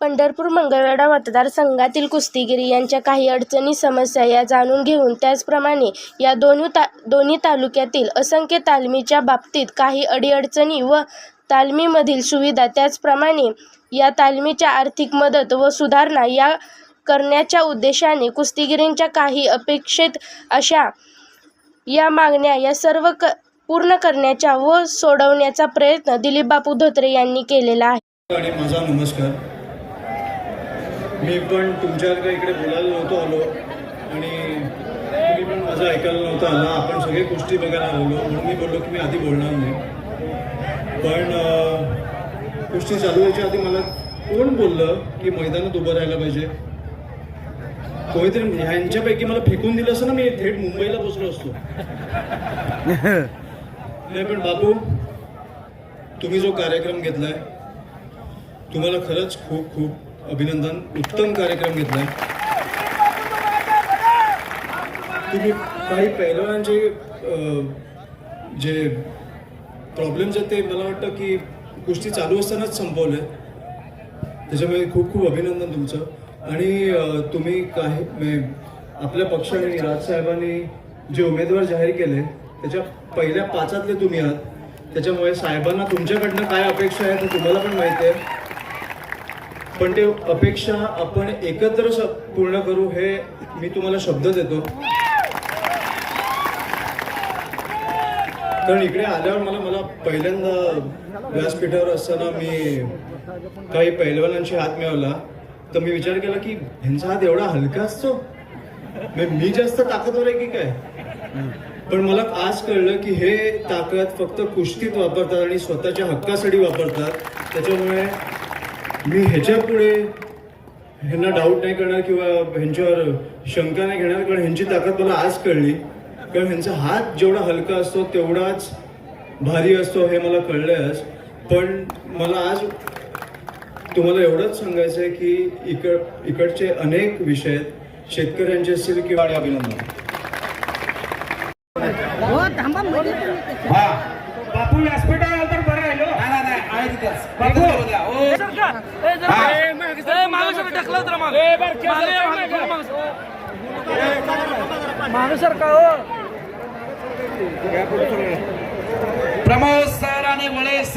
पंढरपूर मंगळवेढा मतदारसंघातील कुस्तीगिरी यांच्या काही अडचणी समस्या या जाणून घेऊन त्याचप्रमाणे या दोन्ही ता दोन्ही तालुक्यातील असंख्य तालमीच्या बाबतीत काही अडीअडचणी व तालमीमधील सुविधा त्याचप्रमाणे या तालमीच्या आर्थिक मदत व सुधारणा या करण्याच्या उद्देशाने कुस्तीगिरींच्या काही अपेक्षित अशा या मागण्या या सर्व क पूर्ण करण्याचा व सोडवण्याचा प्रयत्न दिलीप बापू धोत्रे यांनी केलेला आहे. माझा नमस्कार. मी पण तुमच्यासारखं इकडे बोलायला नव्हतो आलो. आणि तुम्ही पण माझं ऐकायला नव्हतं आला. आपण सगळे गोष्टी बघायला आलो. म्हणून मी बोललो की मी आधी बोलणार नाही. पण गोष्टी चालू व्हायच्या आधी मला कोण बोललं की मैदानात उभं राहायला पाहिजे? कोणीतरी ह्यांच्यापैकी मला फेकून दिलं असं ना मी थेट मुंबईला पोचलो असतो. नाही पण बापू तुम्ही जो कार्यक्रम घेतलाय तुम्हाला खरंच खूप खूप अभिनंदन. उत्तम कार्यक्रम घेतलाय. तुम्ही काही पैलवानांचे जे प्रॉब्लेम्स आहेत ते मला वाटतं की गोष्टी चालू असतानाच संपवले त्याच्यामुळे खूप खूप अभिनंदन तुमचं. आणि तुम्ही काही म्हणजे आपल्या पक्षाने राजसाहेबांनी जे उमेदवार जाहीर केले त्याच्या पहिल्या पाचातले तुम्ही आहात. त्याच्यामुळे साहेबांना तुमच्याकडनं काय अपेक्षा आहे ते तुम्हाला पण माहिती आहे. पण ते अपेक्षा आपण एकत्र पूर्ण करू हे मी तुम्हाला शब्द देतो. कारण इकडे आल्यावर मला मला पहिल्यांदा व्यासपीठावर असताना मी काही पैलवानांशी हात मिळवला. तर मी विचार केला की ह्यांचा हात एवढा हलका असतो? मी जास्त ताकदवर आहे की काय? पण मला आज कळलं की हे ताकद फक्त कुस्तीत वापरतात आणि स्वतःच्या हक्कासाठी वापरतात. त्याच्यामुळे मी ह्याच्या पुढे ह्यांना डाऊट नाही करणार किंवा ह्यांच्यावर शंका नाही घेणार कारण ह्यांची ताकद मला आज कळली. कारण ह्यांचा हात जेवढा हलका असतो तेवढाच भारी असतो हे मला कळलंय आज. पण मला आज तुम्हाला एवढंच सांगायचं आहे की इकड इकडचे अनेक विषय आहेत. शेतकऱ्यांचे असतील किंवा अभिनंदन. हो हा. बापू व्यासपीठावर तर बरं राहिलो नाही आहे तिथंच बापू प्रमोद सर आणि वळे सर.